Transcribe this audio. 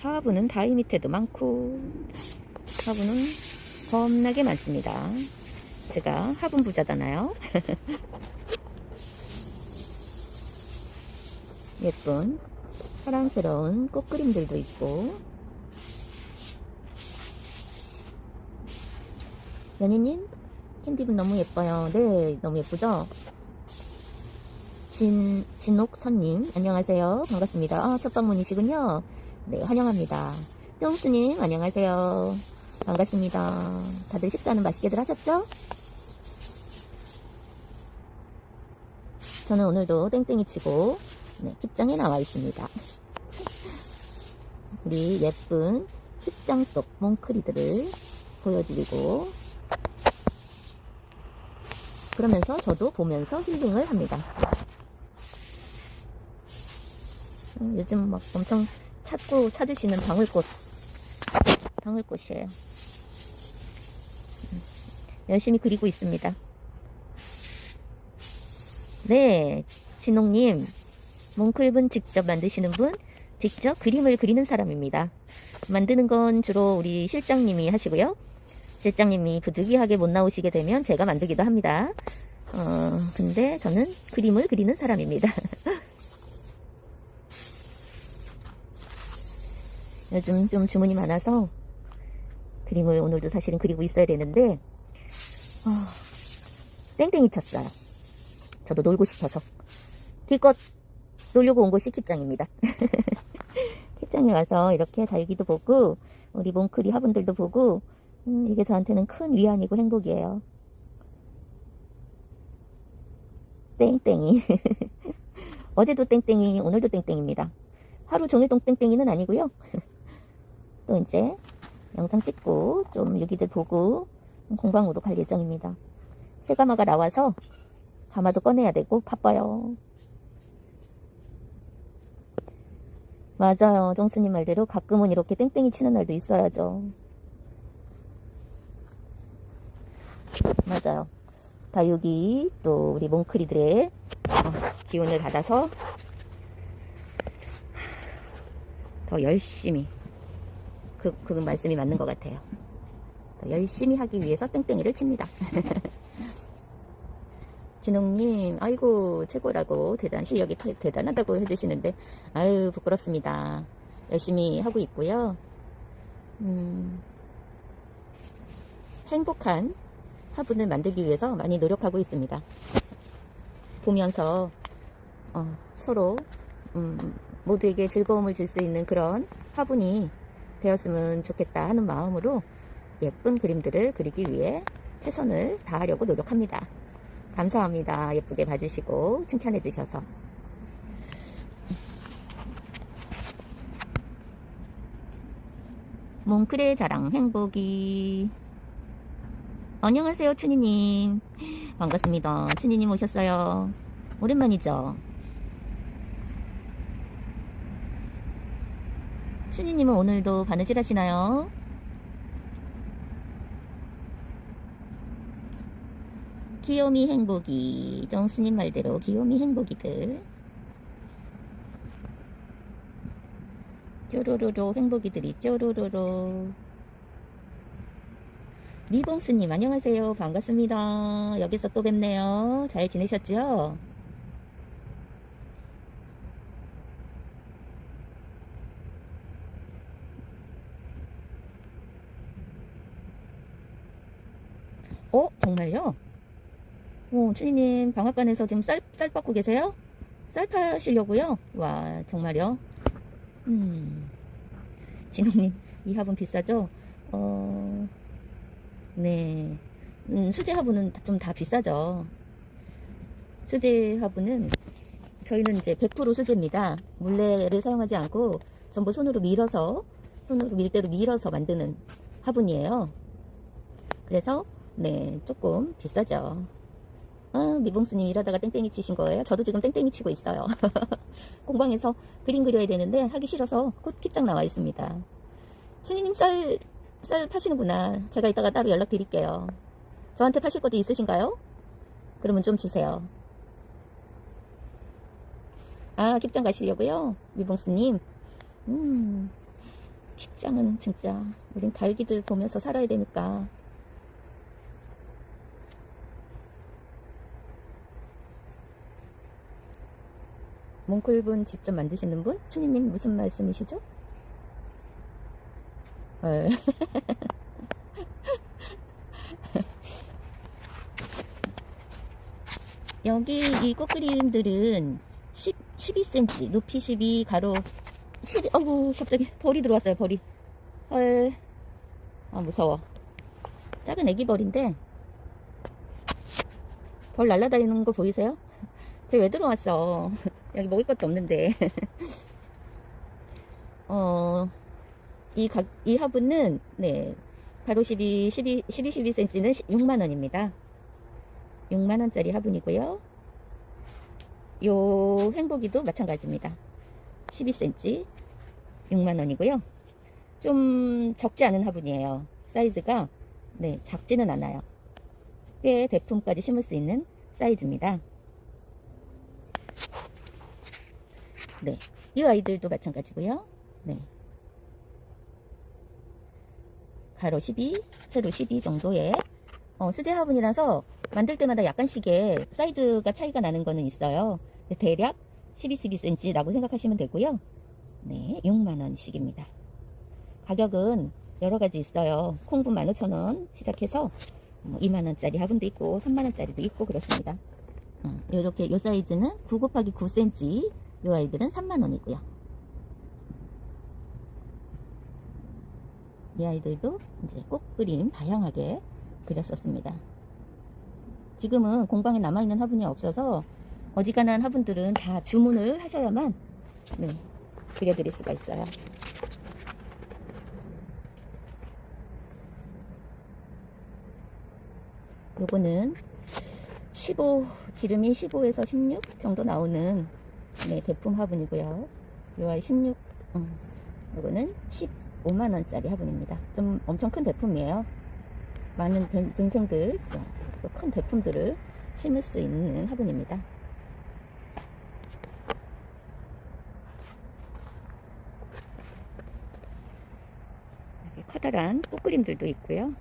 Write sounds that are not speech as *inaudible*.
화분은 다이 밑에도 많고 화분은 겁나게 많습니다. 제가 화분 부자잖아요. *laughs* 예쁜 사랑스러운 꽃그림들도 있고 연희님 캔디분 너무 예뻐요. 네, 너무 예쁘죠? 진, 진옥선님, 안녕하세요. 반갑습니다. 아, 첫 방문이시군요. 네, 환영합니다. 정수님, 안녕하세요. 반갑습니다. 다들 식사는 맛있게들 하셨죠? 저는 오늘도 땡땡이 치고, 네, kit장에 나와 있습니다. *laughs* 우리 예쁜 kit장 속 몽크리들을 보여드리고, 그러면서 저도 보면서 힐링을 합니다. 음, 요즘 막 엄청 찾고 찾으시는 방울꽃, 방울꽃이에요. 음, 열심히 그리고 있습니다. 네, 진홍님, 몽클분 직접 만드시는 분, 직접 그림을 그리는 사람입니다. 만드는 건 주로 우리 실장님이 하시고요. 실장님이 부득이하게 못 나오시게 되면 제가 만들기도 합니다. 어, 근데 저는 그림을 그리는 사람입니다. *laughs* 요즘 좀 주문이 많아서 그림을 오늘도 사실은 그리고 있어야 되는데, 어, 땡땡이 쳤어요. 저도 놀고 싶어서. 기껏 놀려고 온 곳이 kit장입니다. kit장에 *laughs* 와서 이렇게 달기도 보고, 우리 몽크리 화분들도 보고, 음, 이게 저한테는 큰 위안이고 행복이에요. 땡땡이. *laughs* 어제도 땡땡이, 오늘도 땡땡입니다. 하루 종일 똥땡땡이는 아니고요. *laughs* 또 이제 영상 찍고 좀 유기들 보고 공방으로 갈 예정입니다. 새가마가 나와서 가마도 꺼내야 되고 바빠요. 맞아요. 정수님 말대로 가끔은 이렇게 땡땡이 치는 날도 있어야죠. 맞아요. 다육이 또 우리 몽크리들의 어, 기운을 받아서 더 열심히 그, 그 말씀이 맞는 것 같아요. 더 열심히 하기 위해서 땡땡이를 칩니다. *laughs* 진홍님, 아이고, 최고라고, 대단, 실력이 대- 대단하다고 해주시는데, 아유, 부끄럽습니다. 열심히 하고 있고요. 음, 행복한 화분을 만들기 위해서 많이 노력하고 있습니다. 보면서, 어, 서로, 음, 모두에게 즐거움을 줄 수 있는 그런 화분이 되었으면 좋겠다 하는 마음으로 예쁜 그림들을 그리기 위해 최선을 다하려고 노력합니다. 감사합니다. 예쁘게 봐주시고 칭찬해 주셔서. 몽크레 자랑 행복이 안녕하세요 춘희님 반갑습니다 춘희님 오셨어요 오랜만이죠 춘희님은 오늘도 바느질 하시나요? 귀요미 행복이. 정수님 말대로 귀요미 행복이들. 쪼로로로 행복이들이 쪼로로로. 리봉스님 안녕하세요. 반갑습니다. 여기서 또 뵙네요. 잘 지내셨죠? 어? 정말요? 오, 춘희님, 방앗간에서 지금 쌀, 쌀 빻고 계세요? 쌀 파시려고요? 와, 정말요? 음. 진홍님, 이 화분 비싸죠? 어, 네. 음, 수제 화분은 좀 다 비싸죠. 수제 화분은, 저희는 이제 100% 수제입니다. 물레를 사용하지 않고, 전부 손으로 밀어서, 손으로 밀대로 밀어서 만드는 화분이에요. 그래서, 네, 조금 비싸죠. 아, 미봉스님 일하다가 땡땡이 치신 거예요? 저도 지금 땡땡이 치고 있어요. *laughs* 공방에서 그림 그려야 되는데 하기 싫어서 꽃kit장 나와 있습니다. 순이님 쌀, 쌀 파시는구나. 제가 이따가 따로 연락 드릴게요. 저한테 파실 것도 있으신가요? 그러면 좀 주세요. 아, kit장 가시려고요? 미봉스님. 음, 뒷장은 진짜 우린 달기들 보면서 살아야 되니까 몽클분 직접 만드시는 분? 추니님 무슨 말씀이시죠? 헐. *laughs* 여기 이 꽃그림들은 10, 12cm, 높이 12, 가로 12, 아이고, 갑자기 벌이 들어왔어요, 벌이. 헐. 아, 무서워. 작은 애기 벌인데, 벌 날아다니는 거 보이세요? 쟤 왜 들어왔어? 여기 먹을 것도 없는데. *laughs* 어, 이 각, 이 화분은, 네, 가로 12, 12, 12, 12cm는 6만원입니다. 6만원짜리 화분이고요. 요 행복이도 마찬가지입니다. 12cm, 6만원이고요. 좀 적지 않은 화분이에요. 사이즈가, 네, 작지는 않아요. 꽤 대품까지 심을 수 있는 사이즈입니다. 네. 이 아이들도 마찬가지고요. 네. 가로 12, 세로 12 정도의 어, 수제 화분이라서 만들 때마다 약간씩의 사이즈가 차이가 나는 거는 있어요. 대략 12, 12cm라고 생각하시면 되고요. 네, 6만원씩입니다. 가격은 여러 가지 있어요. 콩분 15,000원 시작해서 2만원짜리 화분도 있고 3만원짜리도 있고 그렇습니다. 어, 이렇게 이 사이즈는 9 곱하기 9cm 이 아이들은 3만원이고요. 이 아이들도 이제 꽃 그림 다양하게 그렸었습니다. 지금은 공방에 남아있는 화분이 없어서 어지간한 화분들은 다 주문을 하셔야만 네, 그려드릴 수가 있어요. 요거는 15, 지름이 15에서 16 정도 나오는 네, 대품 화분이고요. 요 아이 16, 음, 요거는 15만원짜리 화분입니다. 좀 엄청 큰 대품이에요. 많은 어, 또큰 대품들을 심을 수 있는 화분입니다. 커다란 꽃그림들도 있고요.